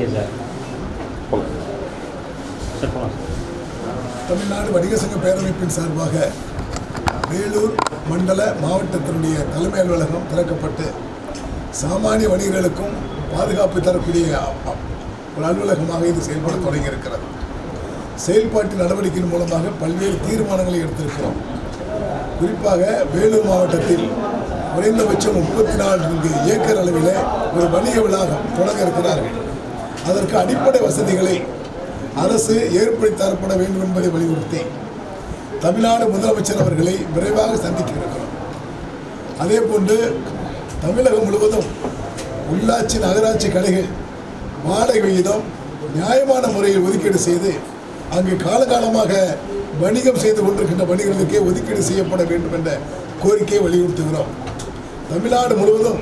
Okay sir sir போகலாம் sir Tamil Nadu வணிக சங்க பேரமைப்பின் சார்பாக வேலூர் மண்டல மாவட்டத்தினுடைய தலைமை அலுவலகம் திறக்கப்பட்டு சாமானிய வணிகர்களுக்கும் பாதுகாப்பு தரக்கூடிய ஒரு அலுவலகமாக இது செயல்பட தொடங்கியிருக்கிறது. செயல்பாட்டு நடவடிக்கையின் மூலமாக பல்வேறு தீர்மானங்களை எடுத்திருக்கிறோம். குறிப்பாக வேலூர் மாவட்டத்தில் குறைந்தபட்சம் முப்பத்தி நான்கு ஏக்கர் அளவில் ஒரு வணிக வளாகம் தொடங்க இருக்கிறார்கள். அதற்கு அடிப்படை வசதிகளை அரசு ஏற்படுத்தி தரப்பட வேண்டும் என்பதை வலியுறுத்தி தமிழ்நாடு முதலமைச்சர் அவர்களை விரைவாக சந்திக்க இருக்கிறோம் அதே போன்று தமிழகம் முழுவதும் உள்ளாட்சி நகராட்சி கடைகள் வாடகை விகிதம் நியாயமான முறையில் ஒதுக்கீடு செய்து அங்கு காலகாலமாக வணிகம் செய்து கொண்டிருக்கின்ற வணிகர்களுக்கே ஒதுக்கீடு செய்யப்பட வேண்டும் என்ற கோரிக்கையை வலியுறுத்துகிறோம். தமிழ்நாடு முழுவதும்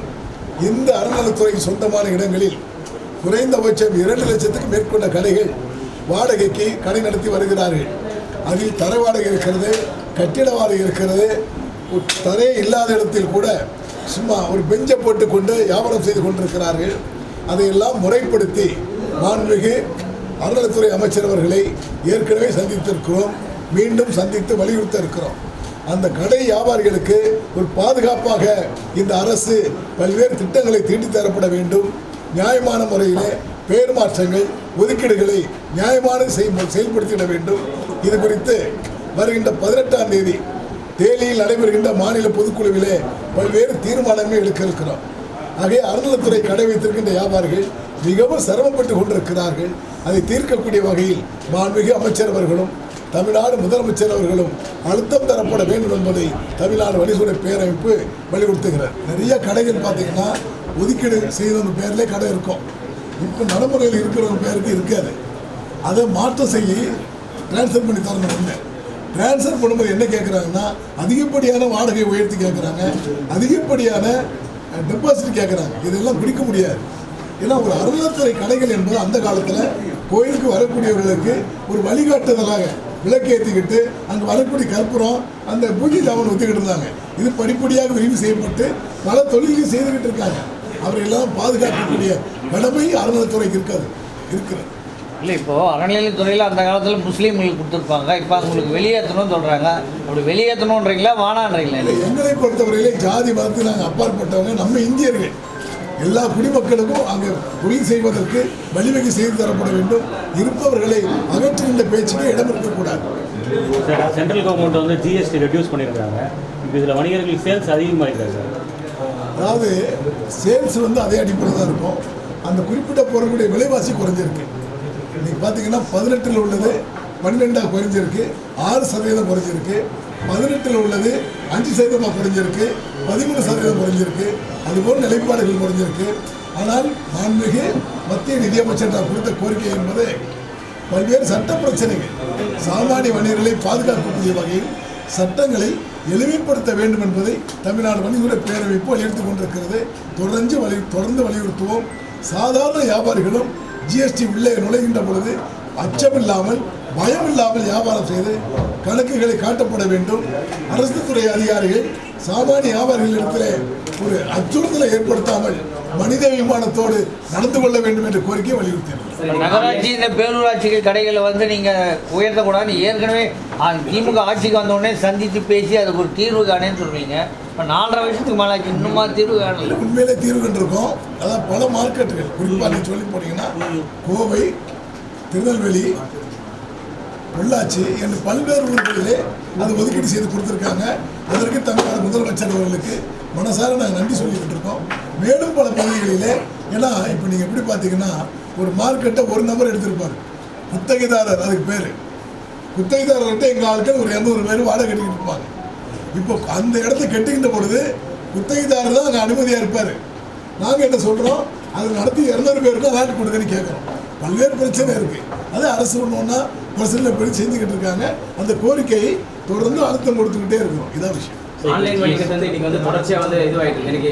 இந்த அறநிலைத்துறைக்கு சொந்தமான இடங்களில் குறைந்தபட்சம் இரண்டு லட்சத்துக்கு மேற்கொண்ட கடைகள் வாடகைக்கு கடை நடத்தி வருகிறார்கள். அதில் தர வாடகை இருக்கிறது கட்டிட வாடகை இருக்கிறது. ஒரு தரே இல்லாத இடத்தில் கூட சும்மா ஒரு பெஞ்சை போட்டுக்கொண்டு வியாபாரம் செய்து கொண்டிருக்கிறார்கள். அதையெல்லாம் முறைப்படுத்தி மாண்புமிகு அறநிலைத்துறை அமைச்சர் அவர்களை ஏற்கனவே சந்தித்திருக்கிறோம். மீண்டும் சந்தித்து வலியுறுத்த இருக்கிறோம். அந்த கடை வியாபாரிகளுக்கு ஒரு பாதுகாப்பாக இந்த அரசு பல்வேறு திட்டங்களை தீட்டித் தரப்பட வேண்டும். நியாயமான முறையிலே பெயர் மாற்றங்கள் ஒதுக்கீடுகளை நியாயமான செய்- செயல்படுத்திட வேண்டும். இது குறித்து வருகின்ற பதினெட்டாம் தேதி தேலியில் நடைபெறுகின்ற மாநில பொதுக்குழுவிலே பல்வேறு தீர்மானங்கள் எடுக்க இருக்கிறோம். ஆகவே அறநிலைத்துறை கடை வைத்திருக்கின்ற வியாபாரிகள் மிகவும் சிரமப்பட்டு கொண்டிருக்கிறார்கள். அதை தீர்க்கக்கூடிய வகையில் மாண்புமிகு அமைச்சர் அவர்களும் தமிழ்நாடு முதலமைச்சர் அவர்களும் அழுத்தம் தரப்பட வேண்டும் என்பதை தமிழ்நாடு வணிகத்துறை பேரமைப்பு வலியுறுத்துகிறார் நிறைய கடைகள் பார்த்தீங்கன்னா ஒதுக்கீடு செய்தவங்க பேர்லே கடை இருக்கும். இப்போ நடைமுறையில் இருக்கிறவங்க பேருக்கு இருக்காது. அதை மாற்றம் செய்ய ட்ரான்ஸ்ஃபர் பண்ணி தரணும் ஒன்று ட்ரான்ஸ்ஃபர் பண்ணும்போது என்ன கேட்குறாங்கன்னா அதிகப்படியான வாடகை உயர்த்தி கேட்குறாங்க அதிகப்படியான டெபாசிட் கேட்குறாங்க இதெல்லாம் பிடிக்க முடியாது. ஏன்னா ஒரு அறநிலைத்துறை கடைகள் என்பது அந்த காலத்தில் கோயிலுக்கு வரக்கூடியவர்களுக்கு ஒரு வழிகாட்டுதலாக விளக்கு ஏற்றிக்கிட்டு அங்கே வரக்கூடிய கற்பூரம் அந்த பூஜை ஜாமன் ஒத்துக்கிட்டு இருந்தாங்க. இது படிப்படியாக விரிவு செய்யப்பட்டு பல தொழில்கள் செய்துக்கிட்டு இருக்காங்க. அவரையெல்லாம் பாதுகாக்கக்கூடிய கடமை அறநிலைத்துறைக்கு இருக்காது இருக்கிறது. இல்லை இப்போது அறநிலையத்துறையில் அந்த காலத்தில் முஸ்லீம்களுக்கு கொடுத்துருப்பாங்க. இப்போ அவங்களுக்கு வெளியேற்றணும்னு சொல்கிறாங்க அப்படி வெளியேற்றணுன்றீங்களா வானான்றீங்களா இல்லை, எங்களை பொறுத்தவரையிலே ஜாதி மதத்து நாங்கள் அப்பாற்பட்டவங்க நம்ம இந்தியர்கள். எல்லா குடிமக்களுக்கும் அங்கே தொழில் செய்வதற்கு வழிவகை செய்து தரப்பட வேண்டும். இருப்பவர்களை அகற்றுகின்ற பேச்சுக்கு இடம் இருக்கக்கூடாது. சென்ட்ரல் கவர்மெண்ட் வந்து ஜிஎஸ்டி ரெடியூஸ் பண்ணியிருக்காங்க. இப்போ இதில் வணிகர்களுக்கு சேல்ஸ் அதிகமாகிருக்கா சார். அதாவது சேல்ஸ் வந்து அதே அடிப்படையில் தான் இருக்கும். அந்த குறிப்பிட்ட பொருளுடைய விலைவாசி குறைஞ்சிருக்கு. இன்னைக்கு பார்த்தீங்கன்னா பதினெட்டில் உள்ளது பன்னெண்டாக குறைஞ்சிருக்கு ஆறு சதவீதம் குறைஞ்சிருக்கு பதினெட்டில் உள்ளது அஞ்சு சதவீதமாக குறைஞ்சிருக்கு பதிமூணு சதவீதம் குறைஞ்சிருக்கு அதுபோல் நிலைப்பாடுகள் குறைஞ்சிருக்கு. ஆனால் மாண்புமிகு மத்திய நிதியமைச்சர் நான் கொடுத்த கோரிக்கை என்பது பல்வேறு சட்ட பிரச்சனைகள் சாமானிய வணிகர்களை பாதுகாக்கக்கூடிய வகையில் சட்டங்களை எளிமைப்படுத்த வேண்டும் என்பதை தமிழ்நாடு வணிகத்துறை பேரமைப்பு வலியுறுத்திக் கொண்டிருக்கிறது. தொடர்ந்து வலி தொடர்ந்து வலியுறுத்துவோம். சாதாரண வியாபாரிகளும் ஜிஎஸ்டி உள்ளே நுழைகின்ற பொழுது அச்சமில்லாமல் பயமில்லாமல் வியாபாரம் செய்து கணக்குகளை காட்டப்பட வேண்டும். அரசு துறை அதிகாரிகள் சாமானிய வியாபாரிகளிடத்திலே ஒரு அச்சுறுத்தலை ஏற்படுத்தாமல் மனித விமானத்தோடு நடந்து கொள்ள வேண்டும் என்ற கோரிக்கையை வலியுறுத்தினார் நகராட்சி இந்த பேரூராட்சிகள் கடைகளை வந்து நீங்கள் உயர்த்தக்கூடாதுன்னு ஏற்கனவே திமுக ஆட்சிக்கு வந்த உடனே சந்தித்து பேசி அதுக்கு ஒரு தீர்வு காணேன்னு சொல்றீங்க. இப்போ நாலரை வருஷத்துக்கு மேலே இன்னுமா தீர்வு காணல. உண்மையிலே தீர்வு கண்டிருக்கோம். அதான் பல மார்க்கெட்டுகள். குறிப்பாக நீ சொல்லி போனீங்கன்னா கோவை திருநெல்வேலி பொள்ளாச்சி என்று பல்வேறு ஊர்களிலே அது ஒதுக்கீடு செய்து கொடுத்துருக்காங்க. அதற்கு தமிழ்நாடு முதலமைச்சர் அவர்களுக்கு மனசார நாங்கள் நன்றி சொல்லிக்கிட்டு இருக்கோம். மேலும் பல பகுதிகளிலே ஏன்னா இப்போ நீங்கள் எப்படி பார்த்தீங்கன்னா ஒரு மார்க்கெட்டை ஒரு நபர் எடுத்திருப்பார். குத்தகைதாரர் அதுக்கு பேர். குத்தகைதாரர்கிட்ட எங்கள் ஆட்கள் ஒரு இரநூறு பேர் வாடகை கட்டிக்கிட்டு இருப்பாங்க. இப்போ அந்த இடத்த கட்டுகின்ற பொழுது குத்தகைதாரர் தான் அங்கே அனுமதியாக இருப்பார். நாங்கள் என்ன சொல்கிறோம் அது நடத்தி இரநூறு பேருக்கு அலாட் கொடுக்குன்னு கேட்குறோம். பல்வேறு பிரச்சனை இருக்குது அது அரசு ஒன்று ஒன்றா பர்சனில் போய் செஞ்சுக்கிட்டு இருக்காங்க. அந்த கோரிக்கையை தொடர்ந்து அழுத்தம் கொடுத்துக்கிட்டே இருக்கிறோம் இதான் விஷயம். ஆன்லைன் வணிகத்தை வந்து இன்னைக்கு வந்து தொடர்ச்சியாக வந்து இதுவாயிட்டு எனக்கு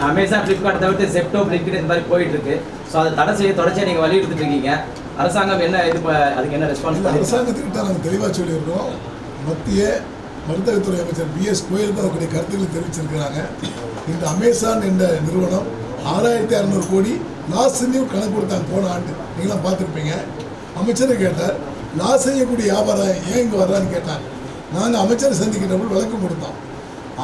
அமேசான் ஃப்ளிப்கார்ட் தவிர்த்து செப்டோ பிளிப்கார்ட் இந்த மாதிரி போயிட்டு இருக்கு. ஸோ அதை தடை செய்ய தொடர்ச்சியாக நீங்கள் வலியுறுத்திட்டு இருக்கீங்க. அரசாங்கம் என்ன இது ப- அதுக்கு என்ன ரெஸ்பான்ஸ் அரசாங்கத்துக்கிட்ட நாங்கள் தெளிவாக சொல்லியிருக்கிறோம் மத்திய வர்த்தகத்துறை அமைச்சர் பிஎஸ் கோயலுக்கு அதற்குரிய கருத்துக்களை தெரிவிச்சிருக்கிறாங்க. இந்த அமேசான் என்ற நிறுவனம் ஆறாயிரத்தி அறநூறு கோடி லாஸ்ன்னு கணக்கு கொடுத்தாங்க போன ஆண்டு. நீங்களாம் பார்த்துருப்பீங்க. அமைச்சரை கேட்டார் லாஸ் செய்யக்கூடிய வியாபாரம் ஏன் இங்கே வர்றான்னு கேட்டாங்க நாங்கள் அமைச்சரை சந்திக்கிறவர்கள் விளக்கம் கொடுத்தோம்.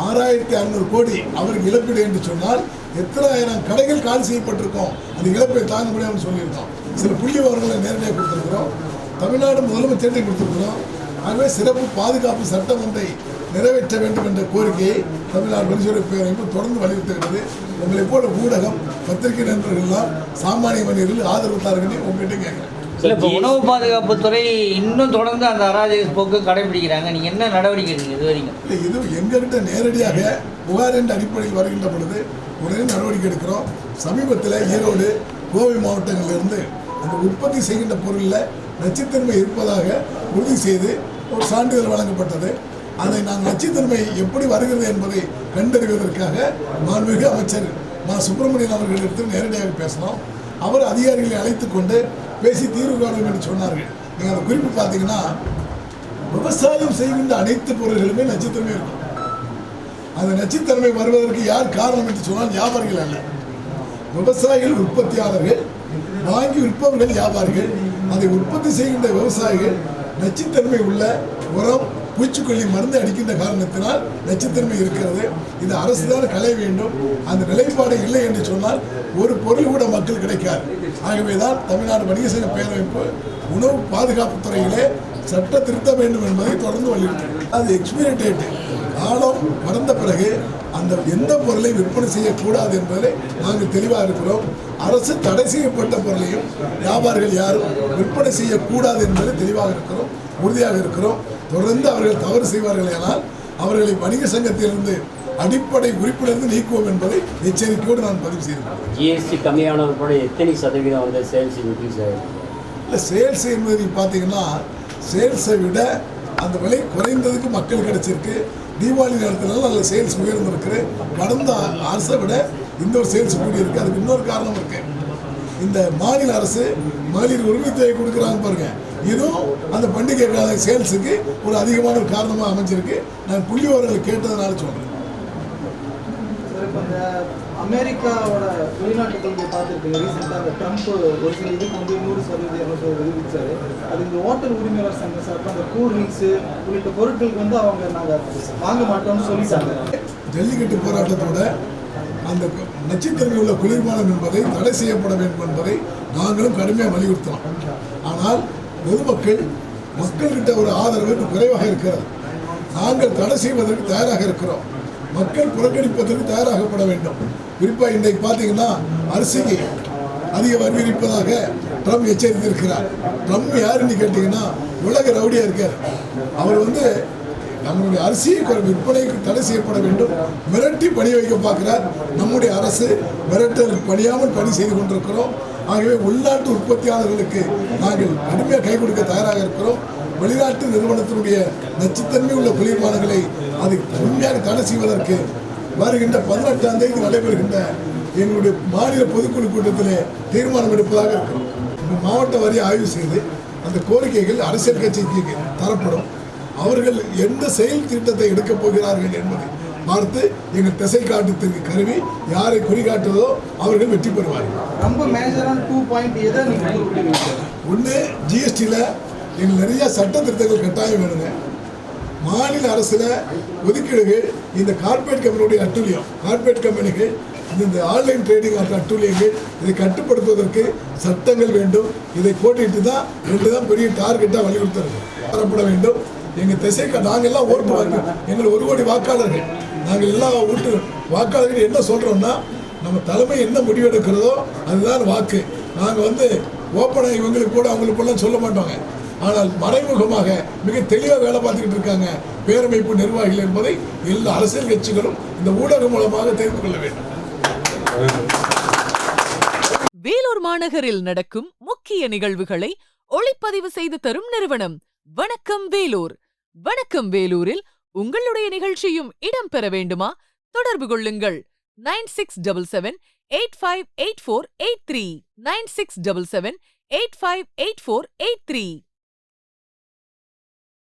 ஆறாயிரத்தி அறநூறு கோடி அவருக்கு இழப்பீடு என்று சொன்னால் எத்தனாயிரம் கடைகள் கால் செய்யப்பட்டிருக்கோம். அந்த இழப்பை தாங்க முடியாமல் சொல்லியிருந்தோம். சில புள்ளி விவரங்களை நேரடியாக கொடுத்துருக்குறோம். தமிழ்நாடு முதலமைச்சர்கிட்ட கொடுத்துருக்குறோம். ஆகவே சிறப்பு பாதுகாப்பு சட்டம் ஒன்றை நிறைவேற்ற வேண்டும் என்ற கோரிக்கையை தமிழ்நாடு மனுஷரை பேரமைப்பு தொடர்ந்து வலியுறுத்துகிறது உங்களைப் போல ஊடகம் பத்திரிகை நண்பர்கள்லாம் சாமானிய மனிதர்கள் ஆதரவு தாருங்கன்னு உங்ககிட்ட கேட்குறேன். இல்லை இப்போ உணவு பாதுகாப்புத்துறை இன்னும் தொடர்ந்து அந்த அராஜக போக்கு கடைபிடிக்கிறாங்க. நீங்கள் என்ன நடவடிக்கை எடுத்தீங்க இது வரைக்கும்? இல்லை இது எங்ககிட்ட நேரடியாக புகார் என்ற அடிப்படையில் வருகின்ற பொழுது உடனே நடவடிக்கை எடுக்கிறோம். சமீபத்தில் ஈரோடு கோவை மாவட்டங்களிலிருந்து அந்த உற்பத்தி செய்கின்ற பொருளில் நச்சுத்தன்மை இருப்பதாக உறுதி செய்து ஒரு சான்றிதழ் வழங்கப்பட்டது. அதை நாங்கள் நச்சுத்தன்மை எப்படி வருகிறது என்பதை கண்டறிவதற்காக மாண்புமிகு அமைச்சர் மா. சுப்பிரமணியன் அவர்களிடத்தில் நேரடியாக பேசினோம். அவர் அதிகாரிகளை அழைத்து கொண்டு பேசி தீர்வு காணும் என்று சொன்னார்கள். நீங்கள் அந்த குறிப்பு பார்த்தீங்கன்னா விவசாயம் செய்கின்ற அனைத்து பொருள்களுமே நச்சுத்தன்மை இருக்கும். அந்த நச்சுத்தன்மை வருவதற்கு யார் காரணம் என்று சொன்னால் வியாபாரிகள் அல்ல. விவசாயிகள் உற்பத்தியாளர்கள் வாங்கி விற்பவர்கள் வியாபாரிகள். அதை உற்பத்தி செய்கின்ற விவசாயிகள் நச்சுத்தன்மை உள்ள உரம் பூச்சிக்கொல்லி மருந்து அடிக்கின்ற காரணத்தினால் நச்சுத்தன்மை இருக்கிறது. இது அரசு தான் களைய வேண்டும். அந்த நிலைப்பாடு இல்லை என்று சொன்னால் ஒரு பொருள் கூட மக்கள் கிடைக்காது. ஆகவே தான் தமிழ்நாடு வணிக சங்க பேரமைப்பு உணவு பாதுகாப்பு துறையிலே சட்ட திருத்த வேண்டும் என்பதை தொடர்ந்து வலியுறுத்தும் அது எக்ஸ்பைரி டேட் காலம் கடந்த பிறகு அந்த எந்த பொருளை விற்பனை செய்யக்கூடாது என்பதை நாங்கள் தெளிவாக இருக்கிறோம். அரசு தடை செய்யப்பட்ட பொருளையும் வியாபாரிகள் யாரும் விற்பனை செய்யக்கூடாது என்பதை தெளிவாக இருக்கிறோம் உறுதியாக இருக்கிறோம். தொடர்ந்து அவர்கள் தவறு செய்வார்கள் ஆனால் அவர்களை வணிக சங்கத்திலிருந்து அடிப்படை உறுப்பிலிருந்து நீக்குவோம் என்பதை எச்சரிக்கையோடு நான் பதிவு செய்திருக்கிறேன். ஜிஎஸ்டி கம்மியான கூட எத்தனை சதவீதம் வந்து சேல்ஸ் இன்க்ரீஸ் ஆகிருக்கு இல்லை சேல்ஸ் என்பது பார்த்தீங்கன்னா சேல்ஸை விட அந்த விலை குறைந்ததுக்கு மக்கள் கிடைச்சிருக்கு. தீபாவளி நேரத்துலலாம் நல்ல சேல்ஸ் உயர்ந்திருக்கு. கடந்த அரசை விட இந்த ஒரு சேல்ஸ் கூடி இருக்குது அதுக்கு இன்னொரு காரணம் இருக்கு. இந்த மாநில அரசு மகளிர் உரிமை தொகை கொடுக்குறாங்க பாருங்க. இதுவும் அந்த பண்டிகை கால சேல்ஸுக்கு ஒரு அதிகமான ஒரு காரணமாக அமைஞ்சிருக்கு. நான் புள்ளி விவரங்கள் கேட்டதுனால சொல்கிறேன் அமெரிக்காவோட வெளிநாட்டு கொள்கை பார்த்துருக்கீங்க ரீசெண்டாக அந்த ட்ரம்ப் ஒரு சில இதுக்கு வந்து நூறு சதவீதம் இரநூறு சதவீதம் விதிச்சாரு அது இந்த ஹோட்டல் உரிமையாளர் சங்கம் சார்பாக அந்த கூல் ட்ரிங்க்ஸு உள்ளிட்ட பொருட்களுக்கு வந்து அவங்க நாங்கள் வாங்க மாட்டோம்னு சொல்லிட்டாங்க. ஜல்லிக்கட்டு போராட்டத்தோட அந்த நச்சுத்தன்மை உள்ள குளிர்பானம் என்பதை தடை செய்யப்பட வேண்டும் என்பதை நாங்களும் கடுமையாக வலியுறுத்தலாம் ஆனால் பொதுமக்கள் மக்கள்கிட்ட ஒரு ஆதரவு குறைவாக இருக்கிறது. நாங்கள் தடை செய்வதற்கு தயாராக இருக்கிறோம். மக்கள் புறக்கணிப்பதற்கு தயாராகப்பட வேண்டும். குறிப்பாக இன்றைக்கு பார்த்தீங்கன்னா அரிசிக்கு அதிக வரி விதிப்பதாக ட்ரம்ப் எச்சரித்திருக்கிறார். ட்ரம்ப் யாருன்னு கேட்டிங்கன்னா உலக ரவுடியாக இருக்கார். அவர் வந்து நம்மளுடைய அரிசியை விற்பனைக்கு தடை செய்யப்பட வேண்டும். மிரட்டி பணி வைக்க பார்க்கிறார். நம்முடைய அரசு மிரட்டல் பணியாமல் பணி செய்து கொண்டிருக்கிறோம். ஆகவே உள்நாட்டு உற்பத்தியாளர்களுக்கு நாங்கள் கடுமையாக கை கொடுக்க தயாராக இருக்கிறோம். வெளிநாட்டு நிறுவனத்தினுடைய நச்சுத்தன்மை உள்ள குளிர்பானங்களை அதை உண்மையாக தடை செய்வதற்கு வருகின்ற பதினெட்டாம் தேதி நடைபெறுகின்ற எங்களுடைய மாநில பொதுக்குழு கூட்டத்தில் தீர்மானம் எடுப்பதாக இருக்கிறோம். இந்த மாவட்ட வரி ஆய்வு செய்து அந்த கோரிக்கைகள் அரசியல் கட்சிக்கு தரப்படும். அவர்கள் எந்த செயல் திட்டத்தை எடுக்கப் போகிறார்கள் என்பதை பார்த்து எங்கள் திசை காட்டத்திற்கு கருவி யாரை குறிகாட்டுவதோ அவர்கள் வெற்றி பெறுவார்கள். ரொம்ப மேஜரான டூ பாயிண்ட் எதை ஒன்று ஜிஎஸ்டியில் எங்களுக்கு நிறைய சட்ட திருத்தங்கள் கட்டாயம் வேணுங்க. மாநில அரசில் ஒதுக்கீடுகள் இந்த கார்ப்பரேட் கம்பெனியுடைய அட்டுழியம் கார்ப்பரேட் கம்பெனிகள் இந்த ஆன்லைன் ட்ரேடிங் ஆகிற அட்டுழியங்கள் இதை கட்டுப்படுத்துவதற்கு சட்டங்கள் வேண்டும். இதை போட்டிட்டு தான் ரெண்டு தான் பெரிய டார்கெட்டாக வலியுறுத்துறது. தரப்பட வேண்டும் எங்கள் திசை நாங்கள் எல்லாம் ஓட்டு வாங்க எங்கள் ஒரு கோடி வாக்காளர்கள் நாங்கள் எல்லா ஓட்டு வாக்காளர்கள் என்ன சொல்கிறோம்னா நம்ம தலைமை என்ன முடிவெடுக்கிறதோ அதுதான் வாக்கு. நாங்கள் வந்து ஓப்பனாக இவங்களுக்கு கூட அவங்களுக்குலாம் சொல்ல மாட்டோங்க. ஆனால் மறைமுகமாக மிக தெளிவாக வேலை பார்த்துக்கிட்டு இருக்காங்க பேரமைப்பு நிர்வாகிகள் என்பதை எல்லா அரசியல் கட்சிகளும் இந்த ஊடகம் மூலமாக தெரிந்து கொள்ள வேண்டும். வேலூர் மாநகரில் நடக்கும் முக்கிய நிகழ்வுகளை ஒளிப்பதிவு செய்து தரும் நிறுவனம் வணக்கம் வேலூர். வணக்கம் வேலூரில் உங்களுடைய நிகழ்ச்சியும் இடம்பெற வேண்டுமா? தொடர்பு கொள்ளுங்கள். Nine six double seven eight five eight four eight three. Nine six double seven eight five eight four eight three.